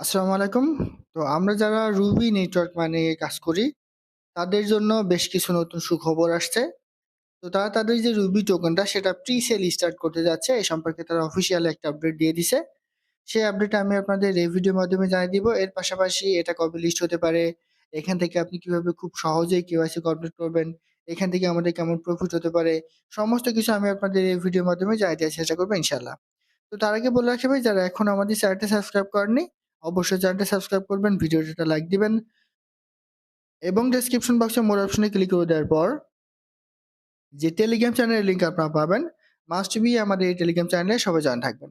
আসসালামু আলাইকুম। তো আমরা যারা রুবি নেটওয়ার্ক মানে কাজ করি, তাদের জন্য বেশ কিছু নতুন সুখবর আসছে। তো তারা তাদের যে রুবি টোকেনটা সেটা প্রি-সেল স্টার্ট করতে যাচ্ছে। এ সম্পর্কে তারা অফিসিয়াল একটা আপডেট দিয়ে দিছে। সেই আপডেট আমি আপনাদের এই ভিডিওর মাধ্যমে জানিয়ে দিব। এর পাশাপাশি এটা কবে লিস্ট হতে পারে, এখান থেকে আপনি কীভাবে খুব সহজেই কেওয়াইসি কমপ্লিট করবেন, এখান থেকে আমাদের কেমন প্রফিট হতে পারে, সমস্ত কিছু আমি আপনাদের এই ভিডিওর মাধ্যমে জানিয়ে দেওয়ার চেষ্টা করব ইনশাআল্লাহ। তো তার আগে বলে রাখি ভাই যারা এখন আমাদের চ্যানেলটা সাবস্ক্রাইব করেননি, অবশ্যই চ্যানেলটা সাবস্ক্রাইব করবেন, ভিডিওতে একটা লাইক দিবেন এবং ডেসক্রিপশন বক্সে মোর অপশনে ক্লিক করে দেওয়ার পর যে টেলিগ্রাম চ্যানেলের লিঙ্ক আপনারা পাবেন, মাস্ট বি আমাদের এই টেলিগ্রাম চ্যানেলে সবাই জয়েন থাকবেন।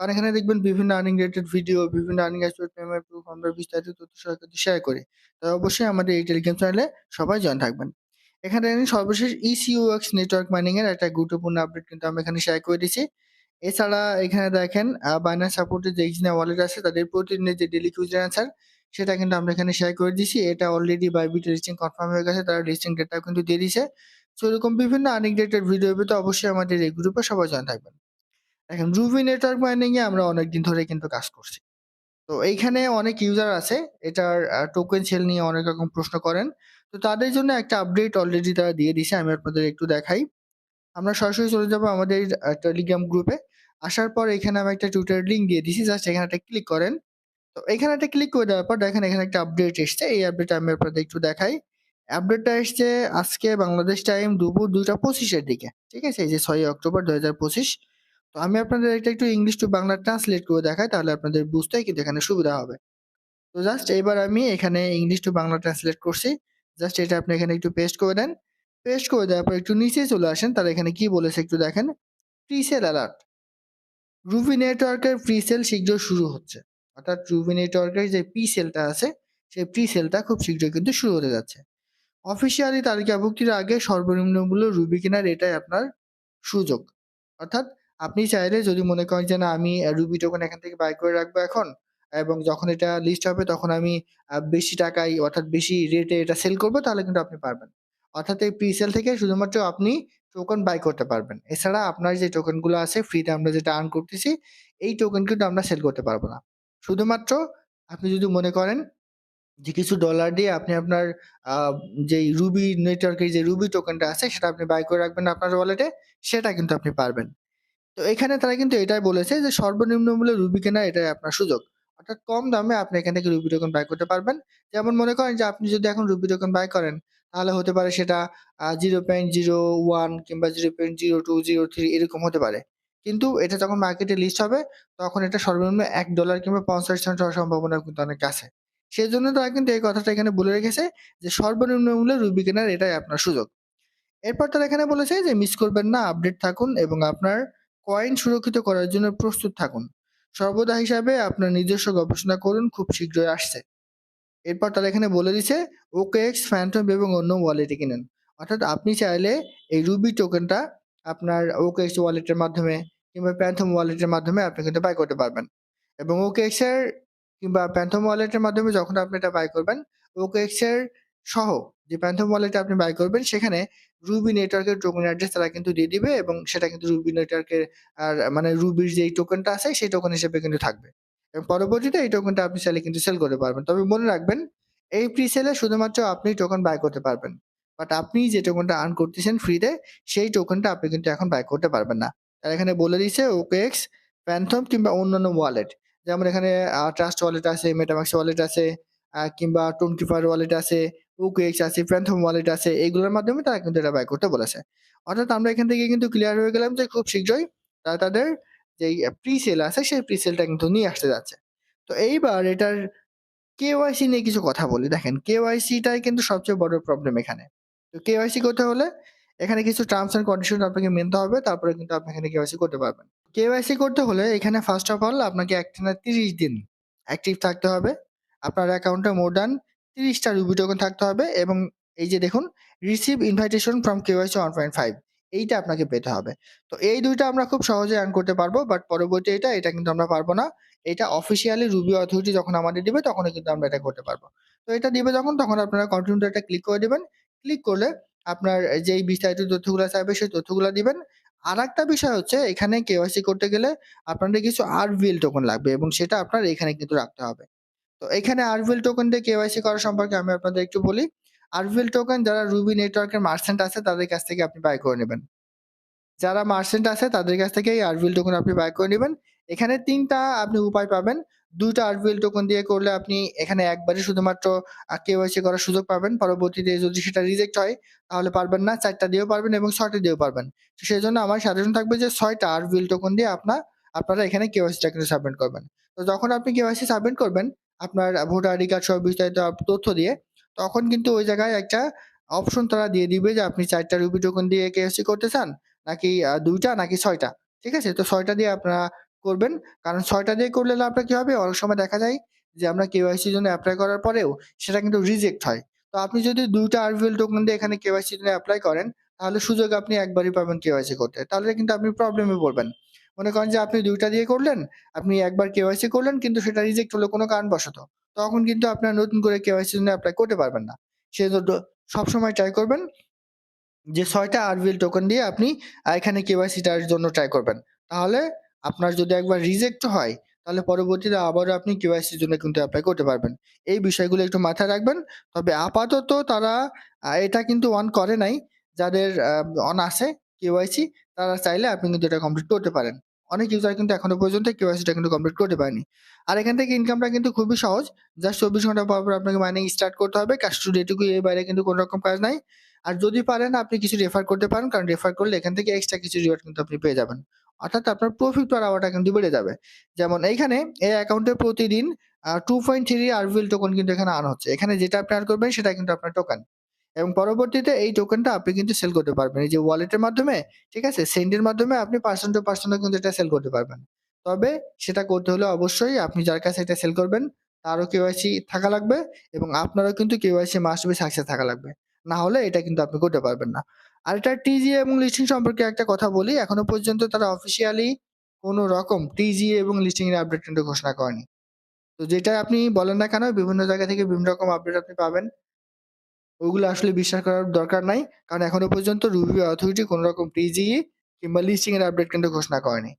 কারণ এখানে দেখবেন বিভিন্ন আর্নিং রিলেটেড ভিডিও, বিভিন্ন আর্নিং এক্সপোর্ট পেমেন্ট প্রুফ আমরা বিস্তারিত তথ্য সহকারে শেয়ার করি। তাই অবশ্যই আমাদের এই টেলিগ্রাম চ্যানেলে সবাই জয়েন থাকবেন। এখানে সর্বশেষ ইসিওএক্স নেটওয়ার্ক মাইনিং এর একটা গুরুত্বপূর্ণ আপডেট কিন্তু আমি এখানে শেয়ার করে দিছি। এছাড়া এখানে দেখেন আ বাইন্যান্স সাপোর্টেড যে ইজনা ওয়ালেট আছে, তাদের প্রতিদিনের যে ডেইলি কিউজের অ্যান্সার সেটা কিন্তু আমরা এখানে শেয়ার করে দিছি। এটা অলরেডি বাইবিট লিস্টিং কনফার্ম হয়ে গেছে। তারা লিস্টিং ডেটাও কিন্তু দিয়ে দিছে। সো এরকম বিভিন্ন রিলেটেড ভিডিও পেতে অবশ্যই আমাদের এই গ্রুপে সবাই জয়েন থাকবেন। দেখেন রুবি নেটওয়ার্ক মাইনিং এ আমরা অনেকদিন ধরে কিন্তু কাজ করছি। তো এইখানে অনেক ইউজার আছে, এটার টোকেন সেল নিয়ে অনেক রকম প্রশ্ন করেন। তো তাদের জন্য একটা আপডেট অলরেডি তারা দিয়ে দিছে। আমি আপনাদের একটু দেখাই। আমরা সরাসরি চলে যাব আমাদের টেলিগ্রাম গ্রুপে। আসার পর এখানে আমি একটা টুইটার লিঙ্ক দিয়ে দিছি। জাস্ট এখানে একটা ক্লিক করেন। তো এখানে একটা ক্লিক করে দেওয়ার পর দেখেন এখানে একটা আপডেট এসছে। এই আপডেটটা আমি আপনাদের একটু দেখাই। আপডেটটা এসছে আজকে বাংলাদেশ টাইম দুপুর ২টা ২৫ এর দিকে। ঠিক আছে? এই যে ৬ই অক্টোবর ২০২৫ তো আমি আপনাদের এটা একটু ইংলিশ টু বাংলা ট্রান্সলেট করে দেখাই, তাহলে আপনাদের বুঝতে কিন্তু এখানে সুবিধা হবে। তো জাস্ট এবার আমি এখানে ইংলিশ টু বাংলা ট্রান্সলেট করছি। জাস্ট এটা আপনি এখানে একটু পেস্ট করে দেন। পেস্ট করে দেওয়ার পর একটু নিচে চলে আসেন। তারা এখানে কি বলেছে একটু দেখেন। Presale alert. রুবি নেটওয়ার্কের প্রি-সেল শীঘ্রই শুরু হচ্ছে। অর্থাৎ রুবি নেটওয়ার্কের যে প্রি-সেলটা আছে, সেই প্রি-সেলটা খুব শীঘ্রই কিন্তু শুরু হতে যাচ্ছে। অফিসিয়ালি তালিকাভুক্তির আগে সর্বনিম্ন মূল্য রুবি কেনার এটাই আপনার সুযোগ। অর্থাৎ আপনি চাইলে যদি মনে করেন যে না আমি রুবি টোকেন এখান থেকে বাই করে রাখব এখন এবং যখন এটা লিস্ট হবে তখন আমি বেশি টাকায় অর্থাৎ বেশি রেটে এটা সেল করব তাহলে কিন্তু আপনি পারবেন। অর্থাৎ এই প্রি-সেল থেকে শুধুমাত্র আপনি টোকেন বাই করতে পারবেন। এছাড়া আপনার যে টোকেনগুলো আছে ফ্রিতে আমরা যেটা আর্ন করতেছি, এই টোকেন কিন্তু আমরা সেল করতে পারব না। শুধুমাত্র আপনি যদি মনে করেন যে কিছু ডলার দিয়ে আপনি আপনার যেই রুবি নেটওয়ার্কের যে রুবি টোকেনটা আছে সেটা আপনি বাই করে রাখবেন আপনার ওয়ালেটে, সেটা কিন্তু আপনি পারবেন। তো এখানে তারা কিন্তু এটাই বলেছে যে সর্বনিম্ন মূল্যে রুবি কেনার এটাই আপনার সুযোগ। অর্থাৎ কম দামে আপনি এখান থেকে রুবি টোকেন বাই করতে পারবেন। যেমন মনে করেন যে আপনি যদি এখন রুবি টোকেন বাই করেন তাহলে হতে পারে সেটা জিরো পয়েন্ট জিরো ওয়ান কিংবা 0.02, 03 এরকম হতে পারে। কিন্তু এটা যখন মার্কেটে লিস্ট হবে তখন এটা সর্বনিম্ন এক ডলার কিংবা ৫০ সেন্ট হওয়ার সম্ভাবনা কিন্তু অনেক আছে। সেই জন্য তারা কিন্তু এই কথাটা এখানে বলে রেখেছে যে সর্বনিম্ন মূল্যে রুবি কেনার এটাই আপনার সুযোগ। এরপর তারা এখানে বলেছে যে মিস করবেন না, আপডেট থাকুন এবং আপনার কয়েন সুরক্ষিত করার জন্য প্রস্তুত থাকুন। সর্বদা হিসাবে আপনার নিজস্ব গবেষণা করুন খুব শীঘ্রই আসছে। এরপর তারা এখানে বলে দিছে OKX, Phantom এবং অন্য ওয়ালেটে কিনেন। অর্থাৎ আপনি চাইলে এই রুবি টোকেনটা আপনার OKX ওয়ালেটের মাধ্যমে কিংবা প্যান্থম ওয়ালেটের মাধ্যমে আপনি কিন্তু বাই করতে পারবেন। এবং OKX এর কিংবা প্যান্থম ওয়ালেটের মাধ্যমে যখন আপনি এটা বাই করবেন, OKX এর সহ যে প্যান্থম ওয়ালেটে আপনি বাই করবেন সেখানে রুবি নেটওয়ার্কের টোকেন অ্যাড্রেস তারা কিন্তু দিয়ে দিবে এবং সেটা কিন্তু রুবি নেটওয়ার্কের আর মানে রুবির যেই টোকেনটা আছে সেই টোকেন হিসেবে কিন্তু থাকবে। পরবর্তীতে এই টোকেনটা আপনি চাইলে কিন্তু সেল করতে পারবেন। তবে মনে রাখবেন এই প্রি-সেলে শুধুমাত্র আপনি টোকেন বাই করতে পারবেন। বাট আপনি যে টোকেনটা আর্ন করতেছেন ফ্রিতে সেই টোকেনটা আপনি কিন্তু এখন বাই করতে পারবেন না। তারা এখানে বলে দিয়েছে OKX, প্যান্থম কিংবা অন্যান্য ওয়ালেট। যেমন এখানে ট্রাস্ট ওয়ালেট আছে, মেটামাক্স ওয়ালেট আছে কিংবা টোনকিপার ওয়ালেট আছে, OKX আছে, Phantom ওয়ালেট আছে। এগুলোর মাধ্যমে তারা কিন্তু এটা বাই করতে বলেছে। অর্থাৎ আমরা এখান থেকে কিন্তু ক্লিয়ার হয়ে গেলাম যে খুব শীঘ্রই তারা তাদের যেই প্রি-সেল আছে, সেই প্রি-সেলটা কিন্তু নিয়ে আসতে যাচ্ছে। তো এইবার এটার কেওয়াইসি নিয়ে কিছু কথা বলি। দেখেন কেওয়াইসিটাই কিন্তু সবচেয়ে বড় প্রবলেম এখানে। তো কেওয়াইসি করতে হলে এখানে কিছু টার্মস অ্যান্ড কন্ডিশন আপনাকে মেনতে হবে। তারপরে কিন্তু আপনি এখানে কেওয়াইসি করতে পারবেন। কেওয়াইসি করতে হলে এখানে ফার্স্ট অফ অল আপনাকে একটানা ৩০ দিন অ্যাক্টিভ থাকতে হবে। আপনার অ্যাকাউন্টে মোর দ্যান ৩০ টা রুবি টোকেন থাকতে হবে এবং এই যে দেখুন রিসিভ ইনভাইটেশন ফ্রম কেওয়াইসি 1.5 এইটা আপনাকে পেতে হবে। তো এই দুইটা আমরা খুব সহজেই আর্ন করতে পারব। বাট পরবর্তী এটা, এটা কিন্তু আমরা পারব না। এটা অফিসিয়ালি রুবি অথরিটি যখন আমাদের দিবে তখন কিন্তু আমরা এটা করতে পারব। তো এটা দিবে যখন তখন আপনারা কন্টিনিউ একটা ক্লিক করে দিবেন। ক্লিক করলে আপনার যেই বিস্তারিত তথ্যগুলো চাইবে সেই তথ্যগুলো দিবেন। আর একটা বিষয় হচ্ছে এখানে কেওয়াইসি করতে গেলে আপনাদের কিছু RVL টোকন লাগবে এবং সেটা আপনার এখানে কিন্তু রাখতে হবে। তো এখানে আরভিএল টোকেন দিয়ে কেওয়াইসি করা সম্পর্কে আমি আপনাদের একটু বলি। আরভিএল টোকেন, যারা রুবি নেটওয়ার্কের মার্চেন্ট আছে, তাদের কাছ থেকে আপনি বাই করে নেবেন। যারা মার্চেন্ট আছে, তাদের কাছ থেকে এই আরভিএল টোকেন আপনি বাই করে নেবেন এখানে তিনটা আপনি উপায় পাবেন। ২ টা আরভিএল টোকেন দিয়ে করলে আপনি এখানে একবারই শুধুমাত্র কেওয়াইসি করার সুযোগ পাবেন। পরবর্তীতে যদি সেটা রিজেক্ট হয়, তাহলে পারবেন না। ৪ টা দিয়েও পারবেন এবং ৬ টা দিয়েও পারবেন। তো সেই জন্য আমার সাজেশন থাকবে যে ৬ টা আরভিএল টোকেন দিয়ে আপনার আপনারা এখানে কেওয়াইসিটা কিন্তু সাবমিট করবেন। তো যখন আপনি কেওয়াইসি সাবমিট করবেন, আপনার ভোটার আইডি কার্ড সহ বিস্তারিত তথ্য দিয়ে তখন কিন্তু ওই জায়গায় একটা অপশন তারা দিয়ে দিবে যে আপনি ৪ টা রুবি টোকেন দিয়ে কেওয়াইসি করতে চান নাকি দুইটা নাকি ছয়টা ঠিক আছে? তো ছয়টা দিয়ে আপনারা করবেন। কারণ ছয়টা দিয়ে করলে আপনার কি হবে? অনেক সময় দেখা যায় যে আমরা কেওয়াইসির জন্য অ্যাপ্লাই করার পরেও সেটা কিন্তু রিজেক্ট হয়। তো আপনি যদি ২ টা আরভিএল টোকেন দিয়ে এখানে কেওয়াইসির জন্য অ্যাপ্লাই করেন তাহলে সুযোগ আপনি একবারই পাবেন কেওয়াইসি করতে। তাহলে কিন্তু আপনি প্রবলেমে পড়বেন। মনে করেন যে আপনি দুইটা দিয়ে করলেন, আপনি একবার কেওয়াইসি করলেন কিন্তু সেটা রিজেক্ট হলো কোনো কারণবশত। তখন কিন্তু আপনার নতুন করে কেওয়াইসির জন্য এপ্লাই করতে পারবেন না। সেজন্য সবসময় ট্রাই করবেন যে ৬ টা আরভিএল টোকেন দিয়ে আপনি এখানে কেওয়াইসিটার জন্য ট্রাই করবেন। তাহলে আপনার যদি একবার রিজেক্ট হয়, তাহলে পরবর্তীতে আবারও আপনি কেওয়াইসির জন্য কিন্তু অ্যাপ্লাই করতে পারবেন। এই বিষয়গুলো একটু মাথায় রাখবেন। তবে আপাতত তারা এটা কিন্তু অন করে নাই। যাদের অন আছে কেওয়াইসি তারা চাইলে আপনি কিন্তু এটা কমপ্লিট করতে পারেন। অনেক ইউজার কিন্তু এখনও পর্যন্ত কেওয়াইসিটা কিন্তু কমপ্লিট করতে পারেনি। আর এখান থেকে ইনকামটা কিন্তু খুবই সহজ। জাস্ট ২৪ ঘণ্টা পর, পর আপনাকে মাইনিং স্টার্ট করতে হবে। কাজ শুধু এটুকুই এর বাইরে কিন্তু কোনো রকম কাজ নাই। আর যদি পারেন আপনি কিছু রেফার করতে পারেন। কারণ রেফার করলে এখান থেকে এক্সট্রা কিছু রিওয়ার্ড কিন্তু আপনি পেয়ে যাবেন। অর্থাৎ আপনার প্রফিট পার আওয়ারটা কিন্তু বেড়ে যাবে। যেমন এইখানে এই অ্যাকাউন্টে প্রতিদিন আ 2.3 আরভিএল টোকেন কিন্তু এখানে আর্ন হচ্ছে। এখানে যেটা আপনি করবেন সেটা কিন্তু আপনার টোকেন। এবং পরবর্তীতে এই টোকেনটা আপনি কিন্তু সেল করতে পারবেন। এই যে ওয়ালেটের মাধ্যমে, ঠিক আছে? সেন্ডের মাধ্যমে আপনি পারসন টু পারসন কিন্তু এটা সেল করতে পারবেন। তবে সেটা করতে হলে অবশ্যই আপনি যার কাছে এটা সেল করবেন তারও কেওয়াইসি থাকা লাগবে এবং আপনারও কিন্তু কেওয়াইসি মাস্ট বি সাকসেস থাকা লাগবে। না হলে এটা কিন্তু আপনি করতে পারবেন না। আর এটা টিজিএ এবং লিস্টিং সম্পর্কে একটা কথা বলি। এখনও পর্যন্ত তারা অফিসিয়ালি কোনো রকম টিজিএ এবং লিস্টিং এর আপডেট কিন্তু ঘোষণা করেনি। তো যেটা আপনি বলেন না কেন বিভিন্ন জায়গা থেকে বিভিন্ন রকম আপডেট আপনি পাবেন। ওগুলো আসলে বিশ্বাস করার দরকার নাই। কারণ এখনও পর্যন্ত রুবি অথরিটি কোনো রকম টিজিই কিংবা লিস্টিং এর আপডেট কিন্তু ঘোষণা করেনি।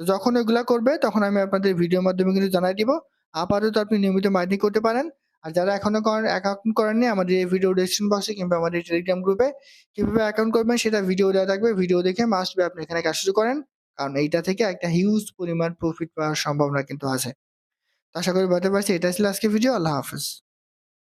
তো যখন ওইগুলা করবে, তখন আমি আপনাদের ভিডিওর মাধ্যমে কিন্তু জানাই দিব। আপাতত আপনি নিয়মিত মাইনিং করতে পারেন। আর যারা এখনও অ্যাকাউন্ট করেননি, আমাদের এই ভিডিও ডেসক্রিপশন বক্সে কিংবা আমাদের টেলিগ্রাম গ্রুপে কীভাবে অ্যাকাউন্ট করবেন, সেটা ভিডিও দেওয়া থাকবে। ভিডিও দেখে মাস্ট বি আপনি এখানে কাজ শুরু করেন। কারণ এইটা থেকে একটা হিউজ পরিমাণ প্রফিট পাওয়ার সম্ভাবনা কিন্তু আছে। আশা করি বলতে পারছি। এটা ছিল আজকে ভিডিও। আল্লাহ হাফেজ।